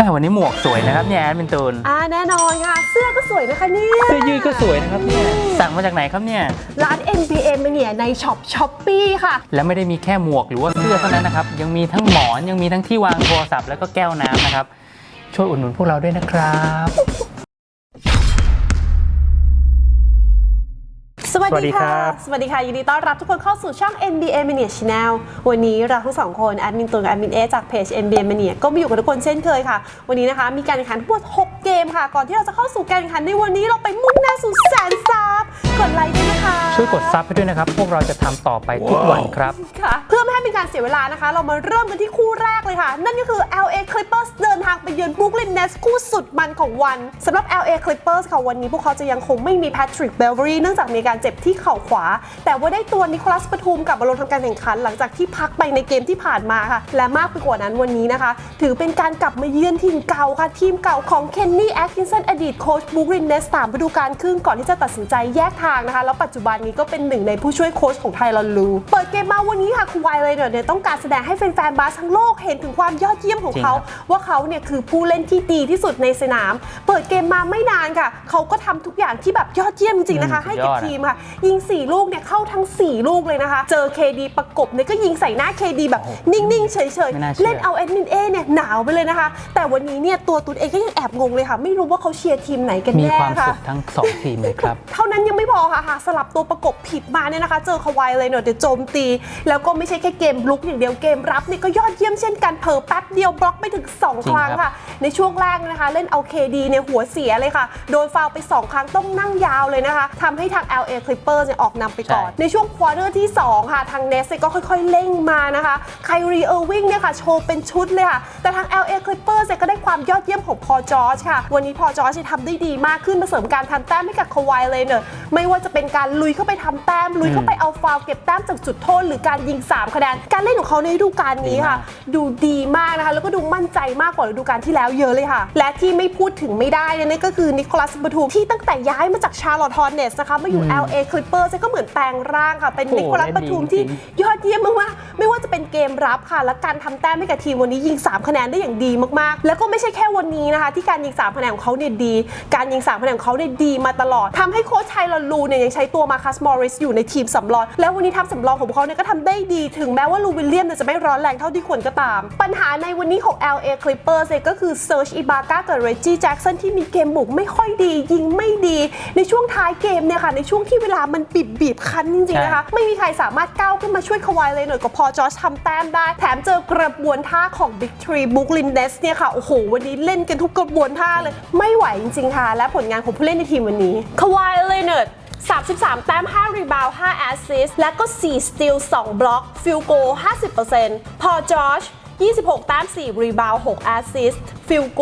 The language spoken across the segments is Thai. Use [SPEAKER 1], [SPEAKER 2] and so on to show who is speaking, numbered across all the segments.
[SPEAKER 1] ม่วันนี้หมวกสวยนะครับเนี่ยแอดมินตูน
[SPEAKER 2] อ่าแน่นอนค่ะ เสื้อก็สวยนะคะเนี่ย
[SPEAKER 1] เสื้อยืดก็สวยนะครับเนี่ยสั่งมาจากไหนครับเนี่ย
[SPEAKER 2] ร้าน NPM เนี่ยในช็อปช้อปปี้ค่ะ
[SPEAKER 1] แล้วไม่ได้มีแค่หมวกหรือว่าเสื้อเท่านั้นนะครับ ยังมีทั้งหมอนยังมีทั้งที่วางโทรศัพท์แล้วก็แก้วน้ำนะครับ ช่วยอุดหนุนพวกเราด้วยนะครับ
[SPEAKER 2] สวัส
[SPEAKER 1] สวัสดี
[SPEAKER 2] ดี
[SPEAKER 1] ครั
[SPEAKER 2] ค่ะ
[SPEAKER 1] บ
[SPEAKER 2] สวัสดีค่ะ ยินดีต้อนรับทุกคนเข้าสู่ช่อง NBA Mania Channel วันนี้เราทั้งสองคนแอดมินตูนกับแอดมินเอจากเพจ NBA Mania ก็มาอยู่กับทุกคนเช่นเคยค่ะ วันนี้นะคะ มีการแข่งขันทั้งหมด 6 เกมค่ะ ก่อนที่เราจะเข้าสู่การแข่งขันในวันนี้เราไปมุ่งหน้าสู่แสนซับกดไลค์ด้วยนะคะ
[SPEAKER 1] ช่วยกดซับให้ด้วยนะครับ พวกเราจะทำต่อไปทุกวันครับ
[SPEAKER 2] ค่ะ เพื่อไม่ให้เป็นการเสียเวลานะคะ เรามาเริ่มกันที่คู่แรกเลยค่ะ นั่นก็คือ LA Clippers เดินทางไปเยือน Brooklyn Nets คู่สุดมันของวันสำหรับ LA Clippers ค่ะวันนี้พวกเขาจะยังคงไม่มี Patrick Beverly เนื่องจากมีการเจ็บที่เข่าขวา แต่ว่าได้ตัวนิโคลัสปทุมกลับมาลงทำการแข่งขัน หลังจากที่พักไปในเกมที่ผ่านมาค่ะ และมากไปกว่านั้นวันนี้นะคะ ถือเป็นการกลับมาเยือนทีมเก่าค่ะ ทีมเก่าของ Kenny Atkinson อดีตโค้ช Brooklyn Nets ตามฤดูกาลครึ่งก่อนที่จะตัดสินใจแยกทางนะคะ แล้วปัจจุบันนี้ก็เป็นหนึ่งในผู้ช่วยโค้ชของไทยลอนลูเปิดเกมมาวันนี้ค่ะคุณไวเลยเนี่ยต้องการแสดงให้แฟนๆบาสทั้งโลกเห็นถึงความยอดเยี่ยมของเขา
[SPEAKER 1] จริงครับ
[SPEAKER 2] ว่าเขาเนี่ยคือผู้เล่นที่ดีที่สุดในสนาม เปิดเกมมาไม่นานค่ะ เขาก็ทำทุกอย่างที่แบบยอดเยี่ยมจริงๆนะคะ
[SPEAKER 1] อืม
[SPEAKER 2] ให้กับ
[SPEAKER 1] สุดยอดอะ
[SPEAKER 2] ทีมค่ะ ยิง 4 ลูกเนี่ยเข้าทั้ง 4 ลูกเลยนะคะ เจอ KD ประกบเนี่ยก็ยิงใส่หน้า KD แบบ
[SPEAKER 1] โอ้โห
[SPEAKER 2] นิ่ง ๆ เฉย
[SPEAKER 1] ไม่น่า
[SPEAKER 2] ๆ
[SPEAKER 1] เชื่อ
[SPEAKER 2] เล่นเอาแอดมินเอเนี่ยหนาวไปเลยนะคะ แต่วันนี้เนี่ยตัวตุนเองก็ยังแอบงงเลยค่ะ ไม่รู้ว่าเขาเชียร์ทีมไหนกัน
[SPEAKER 1] มี
[SPEAKER 2] แน่
[SPEAKER 1] ความ
[SPEAKER 2] ค่ะ
[SPEAKER 1] สุขทั้งสองทีมเลยครับ
[SPEAKER 2] เท่านั้นยังไม่พอค่ะหากสลับตัวประกบผิดมาเนี่ยนะคะ เจอคาวายเลยเนอะเดี๋ยวโจมตี แล้วก็ไม่ใช่แค่เกมลุกอย่างเดียวเกมรับเนี่ยก็ยอดเยี่ยมเช่นกันเผลอแป๊บเดียวบล็อกไปถึง2
[SPEAKER 1] จริ
[SPEAKER 2] ค
[SPEAKER 1] ง
[SPEAKER 2] รั้ง
[SPEAKER 1] ครับ
[SPEAKER 2] ค่ะ ในช่วงแรกนะคะ เล่นเอาเคดีเนี่ยหัวเสียเลยค่ะ โดนฟาวล์ไป 2 ครั้งต้องนั่งยาวเลยนะคะทำให้ทาง LA Clippers เนี่ยออกนำไปก่อน ในช่วงควอเตอร์ที่ 2 ค่ะทางเนสก็ค่อยๆเร่งมานะคะไครีเออร์วิงเนี่ยค่ะโชว์เป็นชุดเลยค่ะ แต่ทาง LA Clippers เนี่ยก็ได้ความยอดเยี่ยมของพอจอร์จค่ะ วันนี้พอจอร์จทำได้ดีมากขึ้นมาเสริมการทำแต้มให้กับคาวายเลยเนอะไม่ว่าจะเป็นการลุยเข้าไปทำแต้มลุยเข้าไปเอาฟาวล์เก็บแต้มจากจุดโทษ หรือการยิง 3 คะแนนการเล่นของเขาในฤดูกาลนี้ค่ะ ดูดีมากนะคะ แล้วก็ดูมั่นใจมากกว่าฤดูกาลที่แล้วเยอะเลยค่ะ และที่ไม่พูดถึงไม่ได้เนี่ยนั่นก็คือนิโคลัสปทุมที่ตั้งแต่ย้ายมาจากชาร์ลอตฮอร์เนสนะคะมาอยู่ LA Clippers ก็เหมือนแปลงร่างค่ะ เป็น
[SPEAKER 1] โอ้
[SPEAKER 2] นิโคลัสปทุมที่
[SPEAKER 1] เล่นดีจริง
[SPEAKER 2] ยอดเยี่ยมมากๆไม่ว่าจะเป็นเกมรับค่ะ และการทำแต้มให้กับทีมวันนี้ยิง 3 คะแนนได้อย่างดีมากๆ แล้วก็ไม่ใช่แค่วันนี้นะคะ ที่การยิง 3 คะแนนของเขาเนี่ยดี การยิง 3 คะแนนของเขาเนี่ยดีมาตลอดทำให้โค้ชไทลอนลูเนี่ยยังใช้ตัวมาคัสมอริสอยู่ในทีมสำรองแล้ววันนี้ทัพสำรองของเขาเนี่ยก็ทำได้ดีถึงแม้ว่าลูวิลเลียมเนี่ยจะไม่ร้อนแรงเท่าที่ควรก็ตาม ปัญหาในวันนี้ของ LA Clippers เนี่ยก็คือเซิร์ชอิบาก้ากับเรจิแจ็กสันที่มีเกมบุกไม่ค่อยดียิงไม่ดี ในช่วงท้ายเกมเนี่ยค่ะในช่วงที่เวลามันบีบบีบๆคั้นจริงๆนะคะ ไม่มีใครสามารถก้าวขึ้นมาช่วยคาวายเลยหน่อยก็พอจอร์จทำแต้มได้ แถมเจอกระบวนท่าของ Big Tree Brooklyn Nets เนี่ยค่ะ โอ้โห วันนี้เล่นกันทุกกระบวนท่าเลย ไม่ไหวจริงๆค่ะ และผลงานของผู้เล่นในทีมวันนี้คาวายเลเน r ร์ด33 แต้ม 5 รีบาวด์5แอสซิสต์และก็ 4 สตีล2 บล็อก ฟิลโก 50%พอจอร์จ 26 แต้ม 4 รีบาวด์6แอสซิสต์ฟิลโก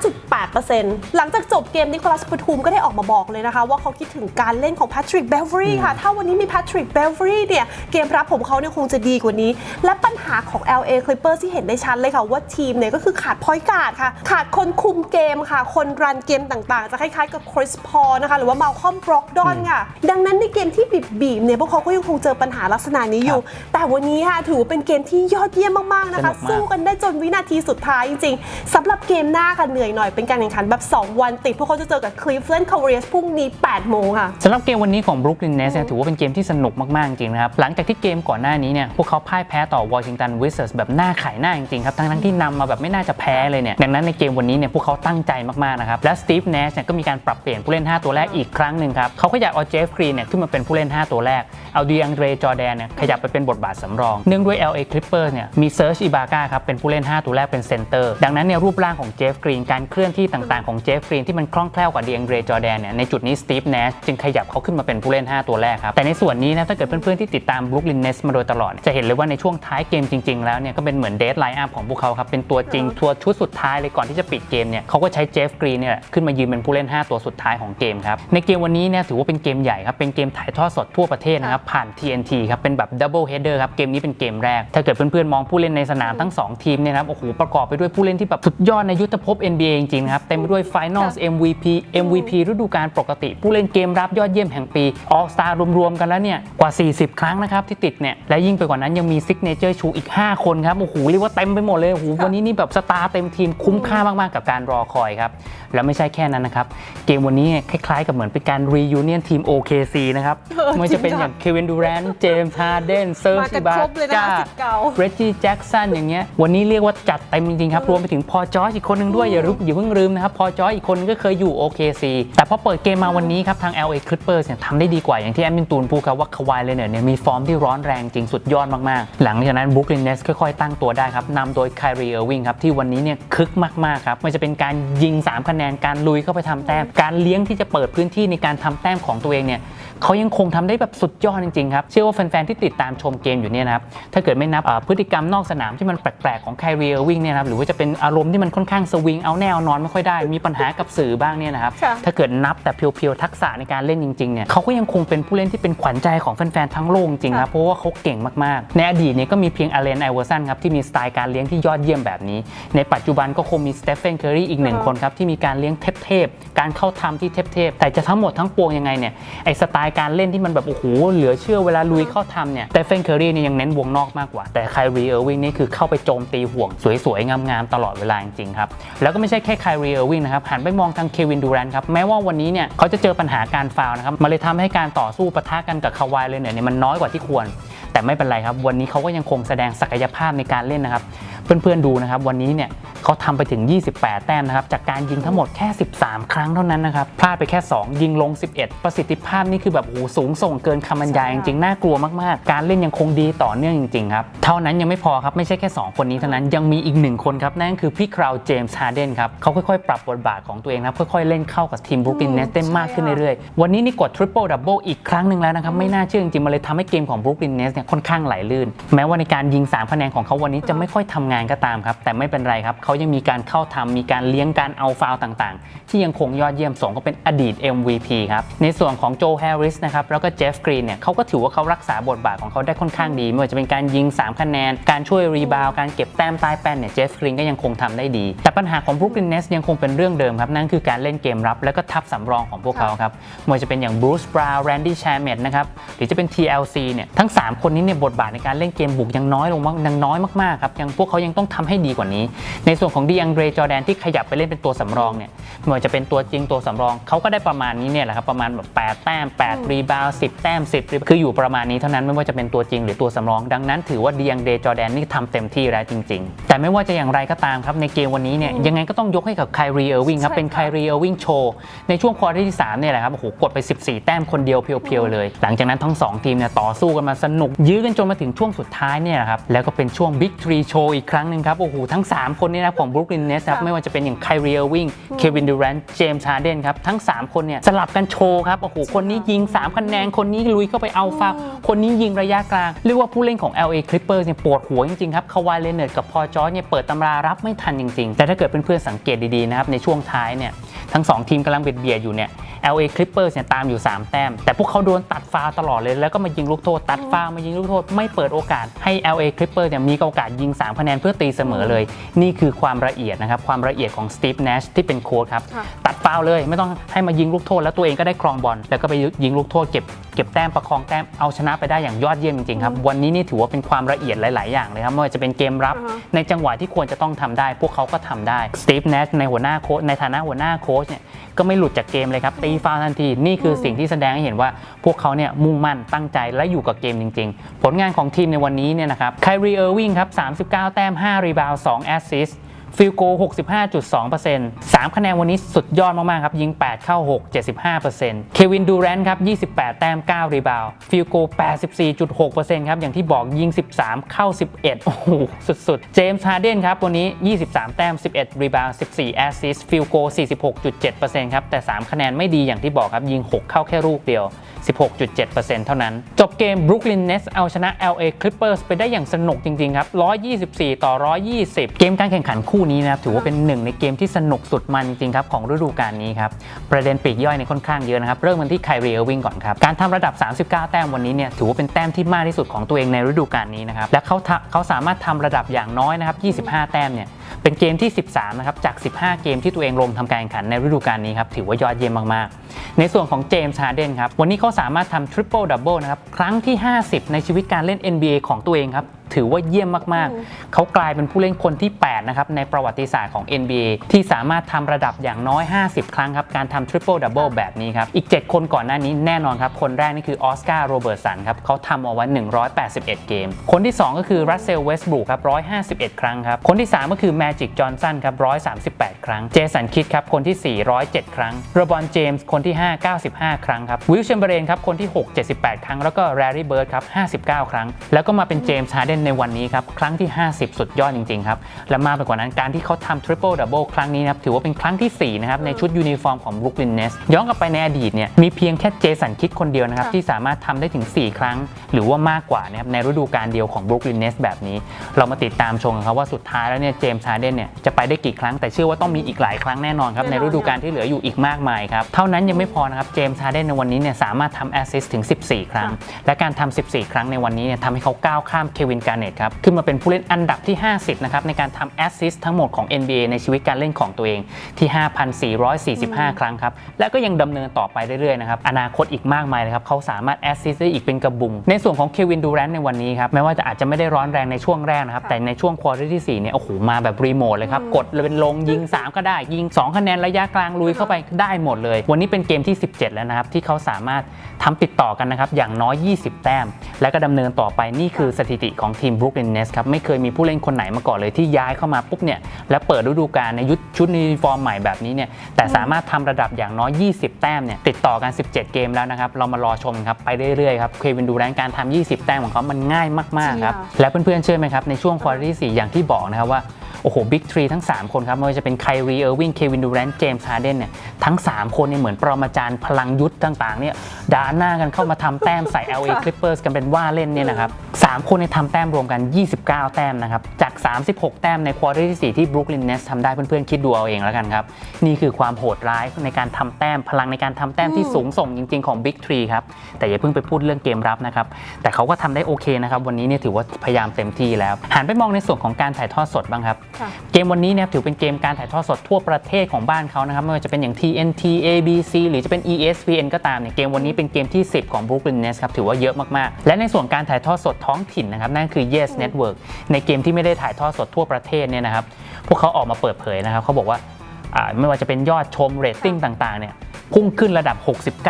[SPEAKER 2] 45.8%หลังจากจบเกมนิโคลัสปทุมก็ได้ออกมาบอกเลยนะคะว่าเขาคิดถึงการเล่นของแพทริกเบลฟรีค่ะ ถ้าวันนี้มีแพทริกเบลฟรีเนี่ย เกมรับของเขาเนี่ยคงจะดีกว่านี้ และปัญหาของ LA Clippers ที่เห็นได้ชัดเลยค่ะว่าทีมเนี่ยก็คือขาดพอยต์การ์ดค่ะ ขาดคนคุมเกมค่ะ คนรันเกมต่างๆ จะคล้ายๆกับคริสพอลนะคะ หรือว่ามาลคอมบล็อกดอนค่ะ ดังนั้นในเกมที่บีบๆเนี่ยพวกเขาก็ยังคงเจอปัญหาลักษณะนี้อยู่ แต่วันนี้ค่ะถือว่าเป็นเกมที่ยอดเยี่ยมมากๆนะคะ
[SPEAKER 1] สนุกมาก
[SPEAKER 2] สู้กันได้จนวินาทีสุดท้ายจริงๆสำหรับเกมหน้าค่ะเหนื่อยหน่อยเป็นการแข่งขันแบบ 2 วันติด พวกเขาจะเจอกับ Cleveland Cavaliers พรุ่งนี้ 8 โมงค่ะ
[SPEAKER 1] สำหรับเกมวันนี้ของ Brooklyn Nets เนี่ยถือว่าเป็นเกมที่สนุกมากๆจริงๆนะครับหลังจากที่เกมก่อนหน้านี้เนี่ยพวกเขาพ่ายแพ้ต่อ Washington Wizards แบบหน้าขายหน้าจริงๆครับทั้งๆที่นำมาแบบไม่น่าจะแพ้เลยเนี่ยดังนั้นในเกมวันนี้เนี่ยพวกเขาตั้งใจมากๆนะครับและ Steve Nash เนี่ยก็มีการปรับเปลี่ยนผู้เล่น 5 ตัวแรกอีกครั้งหนึ่งครับเขาก็อยากเอาเจฟฟรีเนี่ยขึ้นมาเป็นผู้เล่น 5 ตัวแรกเอาดีอังเดรจอแดนเนี่ยขยับไปเป็นบทบาทสำรอง เนื่องด้วย LA Clippers เนี่ยมีเซิร์ชอิบาก้าครับเป็นผู้เล่น 5 ตัวแรกเป็นเซนเตอร์ ดังนั้นเนี่ยรูปร่างของเจฟกรีนการเคลื่อนที่ต่างๆของเจฟกรีนที่มันคล่องแคล่วกว่าดีอังเดรจอแดนเนี่ยในจุดนี้สตีฟเนชจึงขยับเขาขึ้นมาเป็นผู้เล่น 5 ตัวแรกครับแต่ในส่วนนี้นะถ้าเกิดเพื่อนๆที่ติดตามบ r ุ o กลินเนสมาโดยตลอดเนี่ยจะเห็นเลยว่าในช่วงท้ายเกมจริงๆแล้วเนี่ยก็เป็นเหมือนเดทไลน์อัพของพวกเขาครับเป็นตัวจริงทัวร์ชุดสุดท้ายเลยก่อนที่จะปิดเกมเนี่ยเขาก็ใช้เจฟกรีนเนี่ยขึ้นมายืนเป็นผู้เล่น 5 ตัวสุดท้ายของเกมครับในเกมวันนี้เนี่ยถือว่าเป็นเกมใหญ่ครับเป็นเกมถ่ายทอดสดทั่วประเทศนะครับผ่าน TNT ครับเป็นแบบดับเบิลเฮดเดอร์ครับเกมนี้เป็นเกมแรก ถ้าเกิดเพื่อนๆมองผู้เล่นในสนาม3ทั้ง 2 ทีมเนี่ยนะครับโอ้โหประกอบไปด้วยผู้เล่นที่แบบสุดยอดในยุทธภพ NBA จริงๆนะครับเต็มไปด้วย Finals MVP MVP ฤดูกาลปกติ ผู้เล่นเกมรับยอดเยี่ยมแห่งปี All Star รวมๆกันแล้วเนี่ยกว่า 40 ครั้งนะครับที่ติดเนี่ยและยิ่งไปกว่านั้นยังมี Signature ชูอีก 5 คนครับโอ้โหเรียกว่าเต็มไปหมดเลยโอ้โหวันนี้นี่แบบสตาร์เต็มทีมคุ้มค่ามากๆกับการรอคอยครับแล้วไม่ใช่แค่นั้นนะครับเกมวันนี้เนี่ยคล้ายๆ กับเหมือนเป็นการ reunion ทีม OKC นะครับ
[SPEAKER 2] เออ
[SPEAKER 1] ไม่ว่าจะเป็น
[SPEAKER 2] จริง
[SPEAKER 1] อ
[SPEAKER 2] ค่ะ
[SPEAKER 1] ย่างเควินดูแรนเจมส์ฮาร์เดนเซอร์
[SPEAKER 2] มากั
[SPEAKER 1] ซิ
[SPEAKER 2] น
[SPEAKER 1] บา
[SPEAKER 2] ครบเลยนะ
[SPEAKER 1] จ้า
[SPEAKER 2] สิทธิ์เก่า
[SPEAKER 1] เร g จี้แจ็กสันอย่างเงี้ยวันนี้เรียกว่าจัดเต็มจริงๆครับรวมไปถึงพอจอร์จอีกคนหนึ่งด้วยอย่ารุอย่าเพิ่งลืมนะครับพอจอร์จอีกคนนึงก็เคยอยู่ OKC แต่พอเปิดเกมมาวันนี้ครับทาง LA Clippers เนี่ยทำได้ดีกว่าอย่างที่แอดมินตูนพูดครับว่าคาวายเลยเนี่ยมีฟอร์มที่ร้อนแรงจริงสุดยอดมากๆ หลังจากนั้นบ o ุ k ลินเนสค่อยๆตั้งตัวได้ครับนำโดยไครีเออร์วิงครับที่วันนี้เนี่ยคึกมากๆครับไม่ว่าจะเป็นการยิง 3 คะแนนการลุยเข้าไปทำแต้ม การเลี้ยงที่จะเปิดพื้นที่ในการทำแต้มของตัวเองเนี่ย เขายังคงทำได้แบบสุดยอดจริงๆครับ เชื่อว่าแฟนๆที่ติดตามชมเกมอยู่เนี่ยนะครับถ้าเกิดไม่นับเอ่อพฤติกรรมนอกสนามที่มันแปลกๆของไครีเออร์วิงเนี่ยนะครับหรือว่าจะเป็นอารมณ์ที่มันค่อนข้างสวิงเอาแนวนอนไม่ค่อยได้มีปัญหากับสื่อบ้างเนี่ยนะครับ
[SPEAKER 2] ค่ะ
[SPEAKER 1] ถ้าเกิดนับแต่เพียวๆทักษะในการเล่นจริงๆเนี่ยเขาก็ยังคงเป็นผู้เล่นที่เป็นขวัญใจของแฟนๆทั้งโลกจริงๆครับเพราะว่าเขาเก่งมากๆ ในอดีตเนี่ยก็มีเพียงอเลนไอเวอร์สันครับที่มีสไตล์การเลี้ยงที่ยอดเยี่ยมแบบนี้ ในปัจจุบันก็คงมีสเตฟเฟนเคอรีอีกหนึ่ง
[SPEAKER 2] อ่า
[SPEAKER 1] คนครับที่มีการเลี้ยงเทพๆการเข้าทำที่เทพๆแต่จะทั้งหมดทั้งปวงยังไงเนี่ยไอสไตล์การเล่นที่มันแบบโอ้โหเหลือเชื่อเวลาลุยเข้าทำเนี่ยสเตฟเฟนเคอรีเนี่ยยังเน้นวงนอกมากกว่า แต่ไครีเออร์วิงนี่คือเข้าไปโจมตีห่วง สวยๆ งามๆ ตลอดเวลาจริงๆครับ แล้วก็ไม่ใช่แค่ไครีเออร์วิงนะครับหันไปมองทางเควินดูแรนครับแม้ว่าวันนี้เนี่ยเขาจะเจอปัญหาการฟาวนะครับมันเลยทำให้การต่อสู้ปะทะกันกับคาวายเลยเนี่ยมันน้อยกว่าที่ควร แต่ไม่เป็นไรครับวันนี้เขาก็ยังคงแสดงศักยภาพในการเล่นนะครับ เพื่อนๆดูนะครับ วันนี้เนี่ยเขาทำไปถึง 28 แต้มนะครับ จากการยิงทั้งหมดแค่ 13 ครั้งเท่านั้นนะครับ พลาดไปแค่ 2 ยิงลง 11 ประสิทธิภาพนี่คือแบบโอ้โหสูงส่งเกินคำบรรยายจริงๆ น่ากลัวมากๆ การเล่นยังคงดีต่อเนื่องจริงๆครับ เท่านั้นยังไม่พอครับไม่ใช่แค่ 2 คนนี้เท่านั้นยังมีอีกหนึ่งคนครับ นั่นคือพี่คราวเจมส์ฮาร์เดนครับเขาค่อยๆ ปรับบทบาทของตัวเองนะครับค่อยๆ เล่นเข้ากับทีมบรูคลินเนสได้มากขึ้นเรื่อยๆ วันนี้นี่กดทริปเปิลดับเบิลอีกครั้งหนึ่งแล้วนะครับไม่น่าเชื่อจริงๆมันเลยทำให้เกมของบรูคลินเนสเนี่ยค่อนข้างไหลลื่น แม้ว่าในการยิง3คะแนนของเขาวันนี้จะไม่ค่อยทำงานก็ตามครับ แต่ไม่เป็นไรครับเขายังมีการเข้าทำมีการเลี้ยงการเอาฟาวต่างๆ ที่ยังคงยอดเยี่ยมสมก็เป็นอดีต MVP ครับในส่วนของโจแฮร์ริสนะครับแล้วก็เจฟฟกรีนเนี่ยเขาก็ถือว่าเขารักษาบทบาทของเขาได้ค่อนข้างดี ไม่ว่าจะเป็นการยิง 3 คะแนน การช่วยรีบาวการเก็บแต้มใต้แป้นเนี่ยเจฟฟกรีนก็ยังคงทำได้ดี แต่ปัญหาของบรูคลินเนสยังคงเป็นเรื่องเดิมครับ นั่นคือการเล่นเกมรับ แล้วก็ทับสำรองของพวกเขาครับไม่ว่าจะเป็นอย่างบรูซบราวน์แรนดี้แชเมตนะครับหรือจะเป็น TLC เนี่ยทั้ง 3 คนนี้เนี่ยบทบาทในการเล่นเกมบุกยังน้อยลงมากยังน้อยมากๆครับยังพวกเขายังต้องทำให้ดีกว่านี้ ในส่วนของดีอังเดรจอแดนที่ขยับไปเล่นเป็นตัวสำรองเนี่ยไม่ว่าจะเป็นตัวจริงตัวสำรองเขาก็ได้ประมาณนี้เนี่ยแหละครับประมาณแบบ8แต้ม8รีบาว10แต้ม10 rebound คืออยู่ประมาณนี้เท่านั้นไม่ว่าจะเป็นตัวจริงหรือตัวสำรอง ดังนั้นถือว่าดีอังเดรจอแดนนี่ทำเต็มที่แล้วจริง ๆ แต่ไม่ว่าจะอย่างไรก็ตามครับในเกมวันนี้เนี่ยยังไงก็ต้องยกให้กับไครีเออร์วิงครับ
[SPEAKER 2] ใช่
[SPEAKER 1] เป็น
[SPEAKER 2] ค่ะ
[SPEAKER 1] ไครีเออร์วิงโชว์ในช่วงควอเตอร์ที่3เนี่ยแหละครับโอ้โหกดไป 14 แต้มคนเดียวเพียวๆเลย หลังจากนั้นทั้ง 2 ทีมเนี่ยต่อสู้กันมาสนุก ยื้อกันจนมาถึงช่วงสุดท้ายเนี่ยนะครับแล้วก็เป็นช่วงบิ๊กทรีโชว์อีกครั้งหนึ่งครับโอ้โหทั้ง 3 คนเนี่ยนะของบรูคลินเนสครับ
[SPEAKER 2] ค่ะ
[SPEAKER 1] ไม่ว่าจะเป็นอย่างไครีเออร์วิงเควินดูแรนเจมส์ฮาร์เดนครับทั้ง 3 คนเนี่ยสลับกันโชว์ครับโอ้โหคนนี้ยิง 3 คะแนน คนนี้ลุยเข้าไปเอาฟาวล์คนนี้ยิงระยะกลาง เรียกว่าผู้เล่นของ LA Clippers เนี่ยปวดหัวจริงๆครับคาวายเลเนอร์กับพอจอร์จเนี่ยเปิดตำรารับไม่ทันจริงๆ แต่ถ้าเกิดเพื่อนๆสังเกตดีๆนะครับในช่วงท้ายเนี่ยทั้ง 2 ทีมกำลังเบียดเบียดอยู่เนี่ย LA Clippers เนี่ยตามอยู่ 3 แต้ม แต่พวกเขาโดนตัดฟาวตลอดเลยแล้วก็มายิงลูกโทษ ตัดฟาวมายิงลูกโทษ ไม่เปิดโอกาสให้ LA Clippers เนี่ยมีโอกาสยิง 3 คะแนนเพื่อตีเสมอเลย นี่คือความละเอียดนะครับความละเอียดของ Steve Nash ที่เป็นโค้ชครับต ฟาวล์เลย ไม่ต้องให้มายิงลูกโทษ แล้วตัวเองก็ได้ครองบอลแล้วก็ไปยิงลูกโทษเก็บเก็บแต้มประคองแต้มเอาชนะไปได้อย่างยอดเยี่ยมจริงๆครับวันนี้นี่ถือว่าเป็นความละเอียดหลาย ๆ อย่างเลยครับไม่ว่าจะเป็นเกมรับ
[SPEAKER 2] อ่าฮะ
[SPEAKER 1] ในจังหวะที่ควรจะต้องทำได้ พวกเขาก็ทำได้สตีฟเนชในหัวหน้าโค้ชในฐานะหัวหน้าโค้ชเนี่ยก็ไม่หลุดจากเกมเลยครับตีฟาวล์ทันทีนี่คือสิ่งที่แสดงให้เห็นว่าพวกเขาเนี่ยมุ่งมั่นตั้งใจและอยู่กับเกมจริง ๆ ผลงานของทีมในวันนี้เนี่ยนะครับไครีเออร์วิงครับ39 แต้ม 5 รีบาวด์2แอสซิสต์ ฟิลโก 65.2% 3 คะแนนวันนี้สุดยอดมาก ๆ ครับ ยิง 8 เข้า 6 75%เควินดูแรนครับ 28 แต้ม 9 รีบาวฟิลโก 84.6%ครับ อย่างที่บอกยิง 13 เข้า 11 โอ้โห สุด ๆ เจมส์ฮาร์เดนครับ วันนี้ 23 แต้ม 11 รีบาว14 แอสซิสฟิลโก 46.7%ครับ แต่ 3 คะแนนไม่ดีอย่างที่บอกครับ ยิง 6 เข้าแค่ลูกเดียว 16.7%เท่านั้น จบเกม Brooklyn Nets เอาชนะ LA Clippers ไปได้อย่างสนุกจริง ๆ ครับ 124 ต่อ 120 เกมการแข่งขันคู่นี้นะครับถือว่าเป็นหนึ่งในเกมที่สนุกสุดมันจริงครับของฤดูกาลนี้ครับประเด็นปลีกย่อยในค่อนข้างเยอะนะครับเริ่มกันที่ไคลเรียวิ่งก่อนครับการทำระดับ 39 แต้มวันนี้เนี่ยถือว่าเป็นแต้มที่มากที่สุดของตัวเองในฤดูกาลนี้นะครับและเขาเขาสามารถทำระดับอย่างน้อยนะครับ 25 แต้มเนี่ยเป็นเกมที่ 13 นะครับ จาก 15 เกมที่ตัวเองลงทำการแข่งขันในฤดูกาลนี้ครับ ถือว่ายอดเยี่ยมมาก ๆ ในส่วนของเจมส์ฮาร์เดนครับ วันนี้เขาสามารถทำทริปเปิลดับเบิลนะครับ ครั้งที่ 50 ในชีวิตการเล่น NBA ของตัวเองครับ ถือว่าเยี่ยมมากๆ เขากลายเป็นผู้เล่นคนที่ 8 นะครับ ในประวัติศาสตร์ของ NBA ที่สามารถทำระดับอย่างน้อย 50 ครั้งครับ การทำทริปเปิลดับเบิลแบบนี้ครับ อีก 7 คนก่อนหน้านี้แน่นอนครับ คนแรกนี่คือออสการ์โรเบิร์ตสันครับเขาทำเอาไว้ 181 เกม คนที่ 2 ก็คือรัสเซลเวสต์บรูคครับ151 ครั้งครับ คนที่ 3 ก็คือแมจิกจอห์นสันครับ138 ครั้ง เจสันคิดครับคนที่4 107 ครั้งโรบอนเจมส์คนที่ 5 95 ครั้งครับวิลเชมเบรนครับคนที่ 6 78 ครั้ง แล้วก็แรรี่เบิร์ดครับ59 ครั้ง แล้วก็มาเป็นเจมส์ฮาร์เดนในวันนี้ครับ ครั้งที่ 50 สุดยอดจริง ๆ ครับ และมากไปกว่านั้นการที่เขาทำทริปเปิลดับเบิลครั้งนี้นะครับ ถือว่าเป็นครั้งที่ 4 นะครับ ในชุดยูนิฟอร์มของบรุกลินเนสย้อนกลับไปในอดีตเนี่ยมีเพียงแค่เจสันคิดคนเดียวนะครับ
[SPEAKER 2] ค่ะ
[SPEAKER 1] ที่สามารถทำได้ถึง 4 ครั้ง หรือว่ามากกว่านะครับในฤดูกาลเดียวของบรุกลินเนสแบบนี้ เรามาติดตามชมกันครับว่าสุดท้ายแล้วเนี่ยเจมส์ฮาร์เดนเนี่ยจะไปได้กี่ครั้งแต่เชื่อว่าต้องมีอีกหลายครั้งแน่นอนครับในฤดูกาลที่เหลืออยู่อีกมากมายครับเท่านั้นยังไม่พอนะครับเจมส์ฮาร์เดนในวันนี้เนี่ยสามารถทำแอสซิสต์ถึง 14 ครั้ง และการทำ14 ครั้งในวันนี้เนี่ยทำให้เขาก้าวข้ามเควินการ์เนตครับขึ้นมาเป็นผู้เล่นอันดับที่ 50 นะครับ ในการทำแอสซิสต์ทั้งหมดของ NBA ในชีวิตการเล่นของตัวเองที่ 5,445 ครั้งครับ และก็ยังดำเนินต่อไปเรื่อยๆนะครับ อนาคตอีกมากมายเลยครับเขาสามารถแอสซิสต์ได้อีกเป็นกระบุง ในส่วนของเควินดูแรนต์ในวันนี้ครับแม้ว่าจะอาจจะไม่ได้ร้อนแรงในช่วงแรกนะครับ
[SPEAKER 2] ค่ะ
[SPEAKER 1] แต่ในช่วงควอเตอร์ที่4เนี่ยโอ้โหมาแบบรีโมทเลยครับกดเลยเป็นลงยิง 3 ก็ได้ยิง 2 คะแนนระยะกลางลุยเข้าไปได้หมดเลย วันนี้เป็นเกมที่ 17 แล้วนะครับที่เขาสามารถทำติดต่อกันนะครับอย่างน้อย 20 แต้ม และก็ดำเนินต่อไปนี่คือสถิติของทีมบรุกลินเนสครับไม่เคยมีผู้เล่นคนไหนมาก่อนเลยที่ย้ายเข้ามาปุ๊บเนี่ยและเปิดฤดูกาลในยุทธชุดยูนิฟอร์มใหม่แบบนี้เนี่ยแต่สามารถทำระดับอย่างน้อย 20 แต้มเนี่ยติดต่อกัน 17 เกมแล้วนะครับเรามารอชมครับไปเรื่อยๆครับเควินดูแรนต์การทำ20 แต้มของเขามันง่ายมากๆครับ
[SPEAKER 2] จริงค่ะ
[SPEAKER 1] และเพื่อนๆเชื่อไหมครับในช่วงควอเตอร์ที่4อย่างที่บอกนะครับว่าโอ้โหบิ๊กทรีทั้ง 3 คนครับไม่ว่าจะเป็นไคลรีเออร์วิงเควินดูแรนต์เจมส์ฮาร์เดนเนี่ยทั้ง 3 คนเนี่ยเหมือนปรมาจารย์พลังยุทธต่างๆเนี่ยด่าหน้ากันเข้ามาทำแต้มใส่ LA Clippers กันเป็นว่าเล่นเนี่ยนะครับ3 คนเนี่ยทำแต้มรวมกัน 29 แต้มนะครับ จาก 36 แต้มในควอเตอร์ที่ 4 ที่บรุกลินเนสทำได้เพื่อนๆ คิดดูเอาเองแล้วกันครับ นี่คือความโหดร้ายในการทำแต้มพลังในการทำแต้มที่สูงส่งจริง ๆ ของ Big 3ครับ แต่อย่าเพิ่งไปพูดเรื่องเกมรับนะครับ แต่เขาก็ทำได้โอเคนะครับ วันนี้เนี่ยถือว่าพยายามเต็มที่แล้ว หันไปมองในส่วนของการถ่ายทอดสดบ้างครับ
[SPEAKER 2] ค่ะ
[SPEAKER 1] เกมวันนี้นะครับถือเป็นเกมการถ่ายทอดสดทั่วประเทศของบ้านเขานะครับไม่ว่าจะเป็นอย่าง TNT ABC หรือจะเป็น ESPN ก็ตามเนี่ยเกมวันนี้เป็นเกมที่ 10 ของ Brooklyn Nets ครับถือว่าเยอะมากๆ และในส่วนการถ่ายทอดสดท้องถิ่นนะครับ นั่นคือ Yes Network ในเกมที่ไม่ได้ถ่ายทอดสดทั่วประเทศเนี่ยนะครับ พวกเขาออกมาเปิดเผยนะครับเขาบอกว่า ไม่ว่าจะเป็นยอดชมเรตติ้งต่างๆเนี่ยพุ่งขึ้นระดับ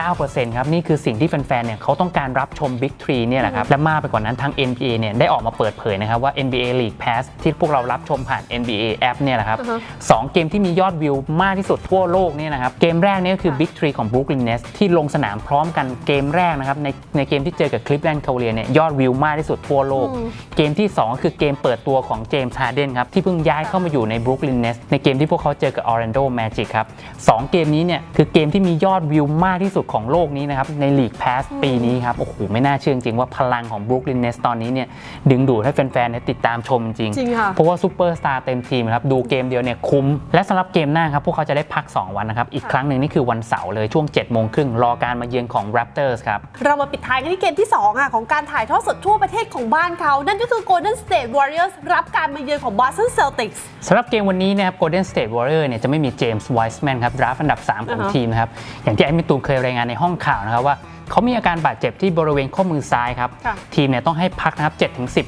[SPEAKER 1] 69%ครับ นี่คือสิ่งที่แฟนๆ เนี่ยเขาต้องการรับชม Big 3เนี่ยแหละครับ และมากไปกว่านั้นทาง NBA เนี่ยได้ออกมาเปิดเผยนะครับว่า NBA League Pass ที่พวกเรารับชมผ่าน NBA App เนี่ยแหละครับ
[SPEAKER 2] อือฮะ
[SPEAKER 1] สองเกมที่มียอดวิวมากที่สุดทั่วโลกเนี่ยนะครับ เกมแรกเนี่ยก็คือ Big 3ของ Brooklyn Nets ที่ลงสนามพร้อมกันเกมแรกนะครับในในเกมที่เจอกับ Cleveland Cavaliers เนี่ยยอดวิวมากที่สุดทั่วโลก
[SPEAKER 2] อืม
[SPEAKER 1] เกมที่2ก็คือเกมเปิดตัวของเจมส์ฮาร์เดนครับที่เพิ่งย้ายเข้ามาอยู่ใน Brooklyn Nets ในเกมที่พวกเขาเจอกับ Orlando Magic ครับสองเกมนี้เนี่ยคือเกมที่มียอดวิวมากที่สุดของโลกนี้นะครับใน League Pass ปีนี้ครับโอ้โหไม่น่าเชื่อจริงๆว่าพลังของ Brooklyn Nets ตอนนี้เนี่ยดึงดูดให้แฟนๆเนี่ยติดตามชมจริง
[SPEAKER 2] จริงค่ะ
[SPEAKER 1] เพราะว่าซูเปอร์สตาร์เต็มทีมครับดูเกมเดียวเนี่ยคุ้ม และสำหรับเกมหน้าครับพวกเขาจะได้พัก 2 วันนะครับอีกครั้งหนึ่งนี่คือวันเสาร์เลยช่วง7โมงครึ่งรอการมาเยือนของ Raptors ครับ
[SPEAKER 2] เรามาปิดท้ายกันที่เกมที่2อะของการถ่ายทอดสดทั่วประเทศของบ้านเขา นั่นก็คือ Golden State Warriors รับการมาเยือนของ Boston Celtics
[SPEAKER 1] สำหรับเกมวันนี้นะครับ Golden State Warrior เนี่ยจะไม่มีเจมส์ไวส์แมนครับดราฟอันดับ 3 ของ
[SPEAKER 2] อ่าฮะ
[SPEAKER 1] ทีมนะครับ อย่างที่ไอ้มิตูนเคยรายงานในห้องข่าวนะครับว่าเขามีอาการบาดเจ็บที่บริเวณข้อมือซ้ายครับ
[SPEAKER 2] ค่ะ
[SPEAKER 1] ทีมเนี่ยต้องให้พักนะครับ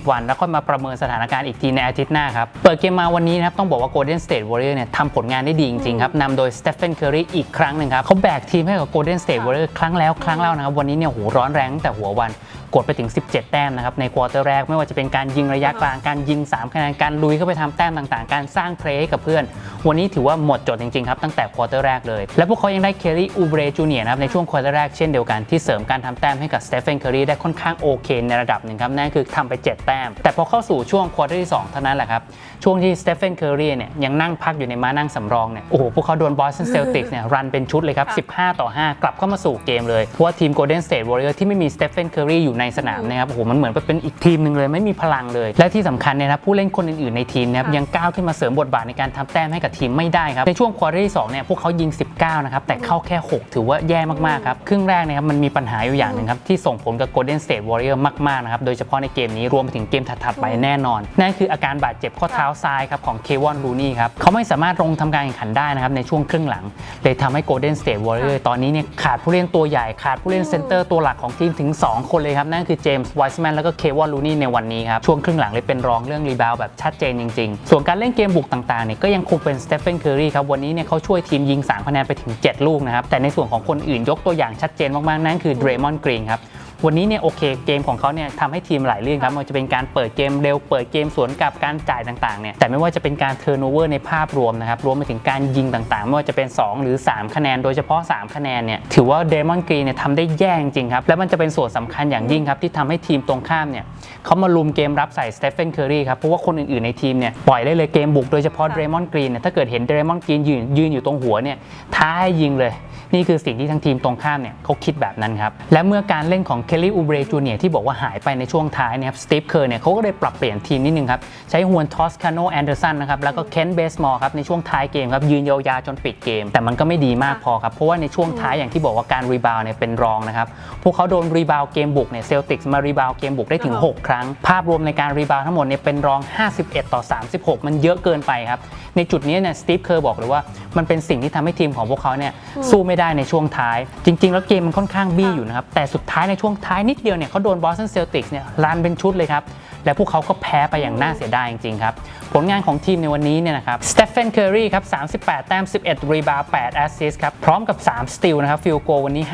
[SPEAKER 1] 7-10 วัน แล้วค่อยมาประเมินสถานการณ์อีกทีในอาทิตย์หน้าครับ เปิดเกมมาวันนี้นะครับต้องบอกว่า Golden State Warrior เนี่ยทำผลงานได้ดีจริงๆครับนำโดย Stephen Curry อีกครั้งหนึ่งครับเขาแบกทีมให้กับ Golden State
[SPEAKER 2] ค่ะ
[SPEAKER 1] Warrior ครั้งแล้วครั้งเล่านะครับวันนี้เนี่ยโหร้อนแรงตั้งแต่หัววัน กดไปถึง 17 แต้มนะครับในควอเตอร์แรกไม่ว่าจะเป็นการยิงระยะกลางการยิง3คะแนนการลุยเข้าไปทำแต้มต่างๆ การสร้างเพลย์ให้กับเพื่อน วันนี้ถือว่าหมดจดจริงๆครับตั้งแต่ควอเตอร์แรกเลย และพวกเขายังได้เคลลี่อูเบรจูเนียนะครับในช่วงควอเตอร์แรกเช่นเดียวกันที่เสริมการทำแต้มให้กับสเตฟ n นเคอรี่ได้ค่อนข้างโอเคในระดับหนึ่งครับนั่นคือทำไป 7 แต้ม แต่พอเข้าสู่ช่วงควอเตอร์ที่2เท่านั้นแหละครับช่วงที่สเตฟ n นเคอรี่เนี่ยยังนั่งพักอยู่ในม้านั่งสำรองเนี่ยโอ้โหพวกเขาโดนบอสตันเซลติกเนี่ยรันเป็นชุดเลยครับ15 ต่อ 5 กลับเข้ามาสู่เกมเลยเพราะว่าทีมโกลเด้นสเตทวอริเออร์ที่ไม่มีสเตฟ n นเคอรีอยู่ในสนามนะครับโอ้โหมันเหมือนเป็นอีกทีมหนึ่งเลยไม่มีพลังเลย และที่สำคัญเนี่ยนะผู้เล่นคนอื่นๆในทีมนะครับ
[SPEAKER 2] ค่ะ
[SPEAKER 1] ยังก้าวขึ้นมาเสริมบทบาทในการทำแต้มให้กับทีมไม่ได้ครับในช่วงควอเตอร์ที่2เนี่ยพวกเขายิง 19 นะครับแต่เข้าแค่ 6 ถือว่าแย่มากๆครับครึ่งแรกนะครับมันมีปัญหาอยู่อย่างหนึ่งครับที่ส่งผลกับ Golden State Warrior มากๆนะครับโดยเฉพาะในเกมนี้รวมไปถึงเกมถัดๆไปแน่นอน นั่นคืออาการบาดเจ็บข้อเท้าซ้ายครับของเควอนลูนี่ครับเขาไม่สามารถลงทำการแข่งขันได้นะครับในช่วงครึ่งหลังเลยทำให้ Golden State Warrior ตอนนี้เนี่ยขาดผู้เล่นตัวใหญ่ขาดผู้เล่นเซนเตอร์ตัวหลักของทีมถึง 2 คนเลยครับนั่นคือเจมส์ไวส์แมนแล้วก็เควอนลูนี่ในวันนี้ครับ ช่วงครึ่งหลังเลยเป็นรองเรื่องรีบาวแบบชัดเจนจริง ๆ ส่วนการเล่นเกมบุกต่างๆเนี่ยก็ยังคงเป็นสเตฟ n นเคอรีครับวันนี้เนี่ยเขาช่วยทีมยิง3คะแนนไปถึง 7 ลูกนะครับแต่ในส่วนของคนอื่นยกตัวอย่างชัดเจนมากๆนั่นคือเดรมอนกรีนครับ วันนี้เนี่ยโอเคเกมของเขาเนี่ยทำให้ทีมหลายเรื่องครับไมันจะเป็นการเปิดเกมเร็ว เปิดเกมสวนกลับการจ่ายต่างๆเนี่ยแต่ไม่ว่าจะเป็นการเทอร์โนเวอร์ในภาพรวมนะครับรวมไปถึงการยิงต่างๆ ไม่ว่าจะเป็น 2 หรือ 3 คะแนน โดยเฉพาะ 3 คะแนนเนี่ยถือว่าเดมอนกรีนเนี่ยทำได้แย่จริงๆครับและมันจะเป็นส่วนสำคัญอย่างยิ่งครับที่ทำให้ทีมตรงข้ามเนี่ยเขามาลุมเกมรับใส่สเตฟ n นเคอรีครับเพราะว่าคนอื่นๆในทีมเนี่ยปล่อยได้เลยเกมบุกโดยเฉพาะเดรมอนกรีนเนี่ยถ้าเกิดเห็นเดรมอนกรีนยืนยืนอยู่ตรงหัวเนี่ยท้าให้ยิงเลย นี่คือสิ่งที่ทั้งทีมตรงข้ามเนี่ยเขาคิดแบบนั้นครับและเมื่อการเล่นของเคลลี่อูเบรจูเนียที่บอกว่าหายไปในช่วงท้ายเนะครับสตีฟเคอร์เนี่ยเขาก็เลยปรับเปลี่ยนทีมนิดนึงครับ ใช้ฮวนทอสคาโนแอนเดอร์สันนะครับ แล้วก็เคนเบสมอร์ครับ ในช่วงท้ายเกมครับ ยืนยาวๆจนปิดเกม แต่มันก็ไม่ดีมากพอครับ เพราะว่าในช่วงท้ายอย่างที่บอกว่าการรีบาวเนี่ยเป็นรองนะครับ พวกเขาโดนรีบาวเกมบุกเนี่ยเซลติกส์มารีบาวเกมบุกได้ถึง 6 ครั้ง ภาพรวมในการรีบาวทั้งหมดเนี่ยเป็นรอง 51 ต่อ 36 มันเยอะเกินไปครับ ในจุดนี้เนี่ยสตีฟเคอร์บอกเลยว่ามันเป็นสิ่งที่ทำให้ทีมของพวกเขาเนี่ยสู้ไม่ได้ในช่วงท้าย จริง ๆ แล้วเกมมันค่อนข้างบี้อยู่นะครับแต่สุดท้ายในช่วงท้ายนิดเดียวเนี่ยเขาโดนบอสตันเซลติกส์เนี่ยรันเป็นชุดเลยครับ และพวกเขาก็แพ้ไปอย่างน่าเสียดายจริงๆครับผลงานของทีมในวันนี้เนี่ยนะครับสเตฟ n นเคอรีครับ38 แต้ม 11 รีบาว8แอสซิสครับพร้อมกับ 3 สติลนะครับฟิลโกวันนี้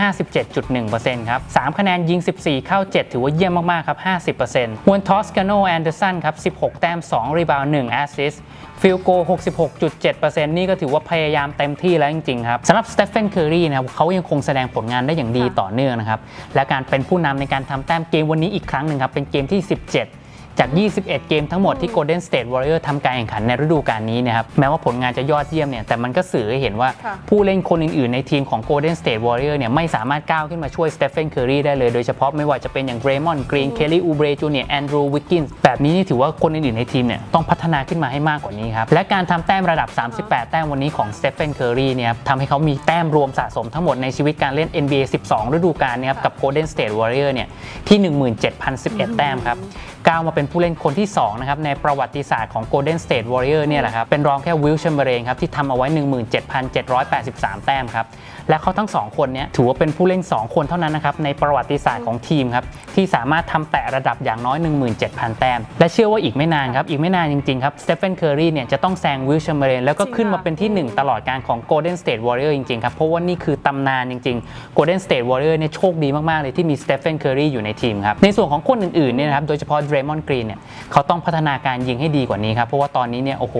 [SPEAKER 1] 57.1%ครับ3คะแนนยิง 14 เข้า 7 ถือว่าเยี่ยมมากๆครับ 50%ฮวนทอสกาโนแอนเดอร์สันครับ16 แต้ม 2 รีบาว1แอสซิสฟิลโก 66.7%นี่ก็ถือว่าพยายามเต็มที่แล้วจริงๆครับสำหรับสเตฟ n นเคอรีนะครับเขายังคงแสดงผลงานได้อย่างดีต่อเนื่องนะครับและการเป็นผู้นำในการทำแต้มเกมวันนี้อีกครั้งหนึ่งครับเป็นเกมที่ 17 จาก 21 เกมทั้งหมดที่ Golden State Warrior ทำการแข่งขันในฤดูกาลนี้นะครับแม้ว่าผลงานจะยอดเยี่ยมเนี่ยแต่มันก็สื่อให้เห็นว่า
[SPEAKER 2] ค่ะ
[SPEAKER 1] ผู้เล่นคนอื่นๆ ในทีมของ Golden State Warrior เนี่ยไม่สามารถก้าวขึ้นมาช่วย Stephen Curry ได้เลย โดยเฉพาะไม่ว่าจะเป็นอย่าง Draymond Green Kelly Oubre Jr. Andrew Wiggins แบบนี้นี่ถือว่าคนอื่นๆ ในทีมเนี่ยต้องพัฒนาขึ้นมาให้มากกว่านี้ครับและการทำแต้มระดับ 38 แต้มวันนี้ของ Stephen Curry เนี่ยครับทำให้เขามีแต้มรวมสะสมทั้งหมดในชีวิตการเล่น NBA 12 ฤดูกาลเนี่ยครับกับ Golden State Warrior เนี่ยที่ 17,011 แต้มครับ ก้าวมาเป็นผู้เล่นคนที่2นะครับในประวัติศาสตร์ของ Golden State Warrior เนี่ยแหละครับเป็นรองแค่วิลเชมเบรนครับที่ทำเอาไว้ 17,783 แต้มครับ และเขาทั้ง 2 คนเนี่ยถือว่าเป็นผู้เล่น 2 คนเท่านั้นนะครับในประวัติศาสตร์ของทีมครับที่สามารถทำแตะระดับอย่างน้อย 17,000 แต้ม และเชื่อว่าอีกไม่นานครับอีกไม่นานจริงๆครับสเตฟ n นเคอรีเนี่ยจะต้องแซงวิลเชมเบรนแล้วก็ขึ้นมาเป็นที่ 1 ตลอดการของ Golden State Warrior จริงๆครับเพราะว่านี่คือตำนานจริงๆ Golden State Warrior เนี่ยโชคดีมากๆเลยที่มีสเตฟ n นเคอรีอยู่ในทีมครับในส่วนของคนอื่นๆเนี่ยนะครับโดยเฉพาะ Draymond Green เนี่ยเขาต้องพัฒนาการยิงให้ดีกว่านี้ครับเพราะว่าตอนนี้เนี่ยโอ้โห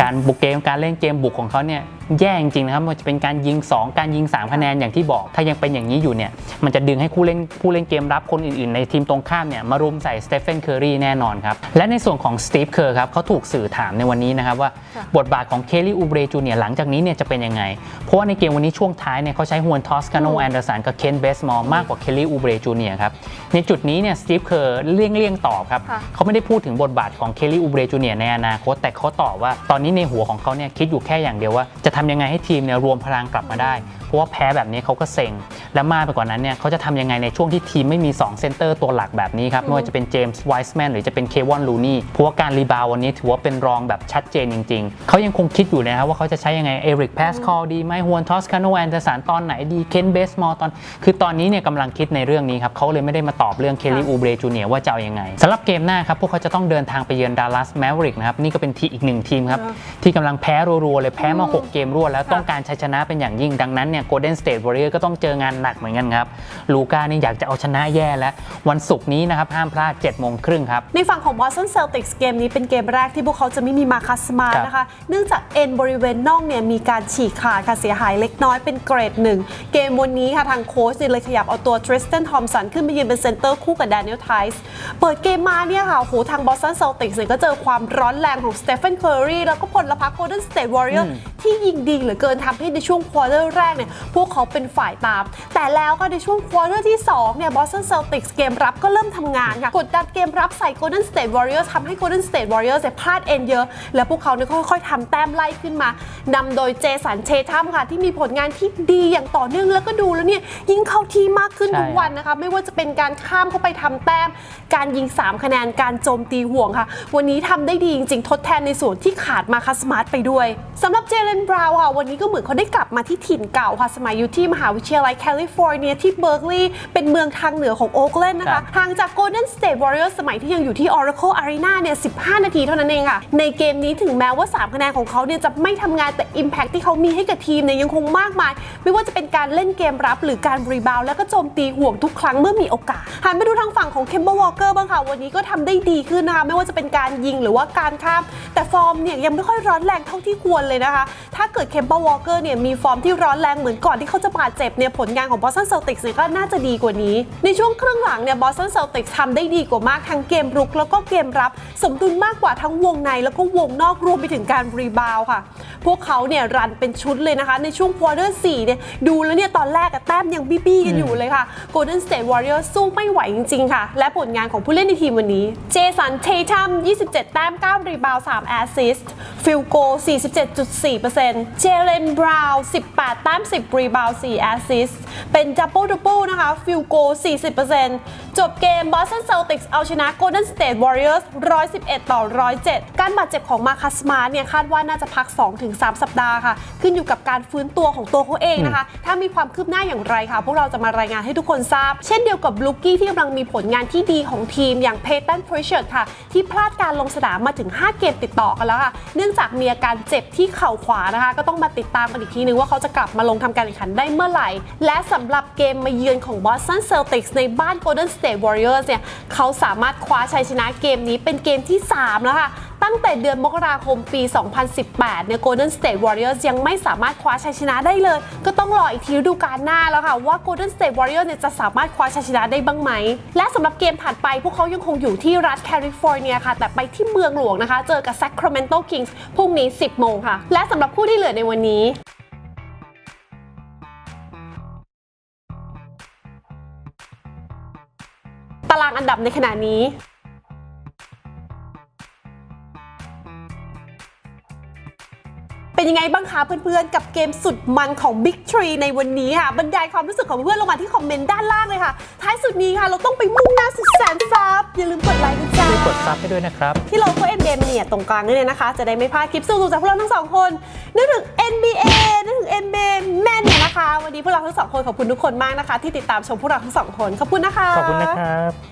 [SPEAKER 1] การบุกเกมการเล่นเกมบุกของเขาเนี่ย แย่จริงๆนะครับไมันจะเป็นการยิง 2 การยิง 3 คะแนนอย่างที่บอก ถ้ายังเป็นอย่างนี้อยู่เนี่ยมันจะดึงให้ผู้เล่นผู้เล่นเกมรับคนอื่นๆ ในทีมตรงข้ามเนี่ยมารุมใส่สเตฟ n นเคอรีแน่นอนครับ และในส่วนของสตีฟเคอร์ครับเขาถูกสื่อถามในวันนี้นะครับว่า
[SPEAKER 2] ค่ะ
[SPEAKER 1] บทบาทของเคลลี่อูเบรจูเนียหลังจากนี้เนี่ยจะเป็นยังไง เพราะว่าในเกมวันนี้ช่วงท้ายเนี่ยเขาใช้ฮวนทอสกาโนแอนเดอร์สันกับเคนเบสมอร์มากกว่าเคลลี่อูเบรจูเนียครับในจุดนี้เนี่ยสตีฟเคอร์เลี่ยงเลี่ยงๆตอบครับ
[SPEAKER 2] ค่ะ
[SPEAKER 1] เขาไม่ได้พูดถึงบทบาทของเคลลี่อูเบรจูเนียในอนาคตแต่เขาตอบว่าตอนนี้ในหัวของเขาเนี่ยคิดอยู่แค่อย่างเดียวว่าจะททำยังไงให้ทีมเนี่ยรวมพลังกลับมาได้ เพราะว่าแพ้แบบนี้เขาก็เซ็ง และมากไปกว่านั้นเนี่ยเขาจะทำยังไงในช่วงที่ทีมไม่มี 2 เซนเตอร์ตัวหลักแบบนี้ครับ ไม่ว่าจะเป็นเจมส์ไวส์แมนหรือจะเป็นเค w อนลูนี่เพราะว่าการรีบาววันนี้ถือว่าเป็นรองแบบชัดเจนจริง ๆ เขายังคงคิดอยู่นะครับว่าเขาจะใช้ยังไงเอริกแพสคอลดีไหมฮวนทอสคาโนแอนเดอร์สันตอนไหนดีเคนเบสมอลตอน คือตอนนี้เนี่ยกำลังคิดในเรื่องนี้ครับเขาเลยไม่ได้มาตอบเรื่องเคลลี่อูเบรจูเนียว่าจะเอายังไงสำหรับเกมหน้าครับพวกเขาจะต้องเดินทางไปเยือนดัลลัสแมวริกนะครับนี่ก็เป็นทีอีกหนึ่งทีมครับ
[SPEAKER 2] ค่ะ
[SPEAKER 1] ที่กำลังแพ้รัวๆเลยแพ้มา 6 เกมรวดแล้ว
[SPEAKER 2] ค่ะ
[SPEAKER 1] ต้องการชัยชนะเป็นอย่างยิ่งดังนั้นเนี่ยเนี่ย Golden State Warriors ก็ต้องเจองานหนักเหมือนกันครับลูก้านี่อยากจะเอาชนะแย่แล้ว วันศุกร์นี้นะครับห้ามพลาด7โมงครึ่งครับ
[SPEAKER 2] ในฝั่งของ Boston Celtics เกมนี้เป็นเกมแรกที่พวกเขาจะไม่มีมาคัสมาร์
[SPEAKER 1] ครับ
[SPEAKER 2] นะคะ เนื่องจากเอ็นบริเวณน่องเนี่ยมีการฉีกขาดค่ะเสียหายเล็กน้อยเป็นเกรดหนึ่งเกมวันนี้ค่ะทางโค้ชเนี่ยเลยขยับเอาตัว Tristan Thompson ขึ้นมายืนเป็นเซนเตอร์คู่กับ Daniel Tice เปิดเกมมาเนี่ยค่ะโหทาง Boston Celtics เนี่ยก็เจอความร้อนแรงของ Stephen Curry แล้วก็พลพัก Golden State Warriors ที่ยิงดีเหลือเกินทำให้ในช่วงควอเตอร์แรกเนี่ยพวกเขาเป็นฝ่ายตาม แต่แล้วก็ในช่วงควอเตอร์ที่2เนี่ย Boston Celtics เกมรับก็เริ่มทำงานค่ะ กดดันเกมรับใส่ Golden State Warriors ทำให้ Golden State Warriors เนี่ยพลาดเอ็นเยอะ แล้วพวกเขาเนี่ยค่อยๆทำแต้มไล่ขึ้นมานำโดยเจสันเชทัมค่ะ ที่มีผลงานที่ดีอย่างต่อเนื่องแล้วก็ดูแล้วเนี่ยยิ่งเข้าที่มากขึ้น
[SPEAKER 1] ใช่
[SPEAKER 2] ทุกวันนะคะ ไม่ว่าจะเป็นการข้ามเข้าไปทำแต้ม การยิง 3 คะแนนการโจมตีห่วงค่ะ วันนี้ทำได้ดีจริงๆ ทดแทนในส่วนที่ขาดมาคัสมาร์ทไปด้วยสำหรับเจเลนบราวน์ค่ะวันนี้ก็เหมือนเขาได้กลับมาที่ถิ่นเก่าค่ะสมัยอยู่ที่มหาวิทยาลัยแคลิฟอร์เนียที่เบิร์กลีย์เป็นเมืองทางเหนือของโอ๊กแลนด์นะ
[SPEAKER 1] ครั
[SPEAKER 2] คะ
[SPEAKER 1] บ
[SPEAKER 2] ห่างจาก Golden State Warriors สมัยที่ยังอยู่ที่ Oracle Arena เนี่ย 15 นาทีเท่านั้นเองค่ะ ในเกมนี้ถึงแม้ว่า 3 คะแนนของเขาเนี่ยจะไม่ทำงานแต่ Impact ที่เขามีให้กับทีมเนี่ยยังคงมากมาย ไม่ว่าจะเป็นการเล่นเกมรับหรือการรีบาวแล้วก็โจมตีห่วงทุกครั้งเมื่อมีโอกาสหันไปดูทางฝั่งของเคมเบอร์วอลเกอร์บ้างค่ะวันนี้ก็ทำได้ดีขึ้นนะคะไม่ว่าจะเป็นการยิงหรือว่าการข้าม แต่ฟอร์มเนี่ยยังไม่ค่อยร้อนแรงเท่าที่ควรเลยนะคะ ถ้าเกิดเคมเบอร์วอลเกอร์เนี่ยมีฟอร์มที่ร้อนแรงเหมือนก่อนที่เขาจะบาดเจ็บเนี่ยผลงานของบอสตันเซลติกส์เนี่ยก็น่าจะดีกว่านี้ ในช่วงครึ่งหลังเนี่ยบอสตันเซลติกส์ทำได้ดีกว่ามากทั้งเกมรุกแล้วก็เกมรับ สมดุลมากกว่าทั้งวงในแล้วก็วงนอกรวมไปถึงการรีบาวค่ะ พวกเขาเนี่ยรันเป็นชุดเลยนะคะ ในช่วงควอเตอร์4เนี่ยดูแล้วเนี่ยตอนแรกแต้มยังบี้ๆกันอยู่เลยค่ะ Golden State Warriors สู้ไม่ไหวจริงๆค่ะ และผลงานของผู้เล่นในทีมวันนี้ เจสันเททัม27 แต้ม 9 รีบาว 3 แอสซิสต์ฟิลโก 47.4%เจเลนบราวน์18 แต้ม10 รีบาวด์4แอสซิสต์เป็นดับเบิลดับเบิลนะคะ ฟิลโก 40%จบเกม Boston Celtics เอาชนะ Golden State Warriors 111 ต่อ 107 การบาดเจ็บของมาคัสมาร์เนี่ยคาดว่าน่าจะพัก 2-3 สัปดาห์ค่ะ ขึ้นอยู่กับการฟื้นตัวของตัวเขาเองนะคะ ถ้ามีความคืบหน้าอย่างไรค่ะ พวกเราจะมารายงานให้ทุกคนทราบ เช่นเดียวกับลูกี้ที่กำลังมีผลงานที่ดีของทีมอย่างเพตันพริชเชร์ดค่ะ ที่พลาดการลงสนามมาถึง 5 เกมติดต่อกันแล้วค่ะ เนื่องจากมีอาการเจ็บที่เข่าขวานะคะ ก็ต้องมาติดตามกันอีกทีนึงว่าเขาจะกลับมาลงทำการแข่งขันได้เมื่อไหร่ และสำหรับเกมมาเยือนของ Boston Celtics ในบ้าน Golden State Warriors เนี่ยเขาสามารถคว้าชัยชนะเกมนี้เป็นเกมที่ 3 แล้วค่ะ ตั้งแต่เดือนมกราคมปี 2018 เนี่ย Golden State Warriors ยังไม่สามารถคว้าชัยชนะได้เลย ก็ต้องรออีกทีฤดูกาลหน้าแล้วค่ะ ว่า Golden State Warriors เนี่ยจะสามารถคว้าชัยชนะได้บ้างไหม และสำหรับเกมถัดไปพวกเขายังคงอยู่ที่รัฐแคลิฟอร์เนียค่ะ แต่ไปที่เมืองหลวงนะคะ เจอกับ Sacramento Kings พรุ่งนี้ 10 โมงค่ะ และสำหรับคู่ที่เหลือในวันนี้ อันดับในขณะนี้เป็นยังไงบ้างคะเพื่อนๆ กับเกมสุดมันของ Big Tree ในวันนี้ค่ะบรรยายความรู้สึกของเพื่อนๆลงมาที่คอมเมนต์ด้านล่างเลยค่ะ ท้ายสุดนี้ค่ะ เราต้องไปมุ่งหน้าสุดแสนซับอย่าลืมกดไลค์นะจ๊ะ
[SPEAKER 1] ช่วยกดซับให้ด้วยนะครับ
[SPEAKER 2] ที่โลโก้ NBA เนี่ยตรงกลางนี่เลยนะคะ จะได้ไม่พลาดคลิปสนุกๆจากพวกเราทั้งสองคนนึกถึง NBA นึกถึง NBA แม่นเนี่ยนะคะ วันนี้พวกเราทั้งสองคนขอบคุณทุกคนมากนะคะ ที่ติดตามชมพวกเราทั้งสองคนขอบคุณนะคะ
[SPEAKER 1] ขอบคุณนะครับ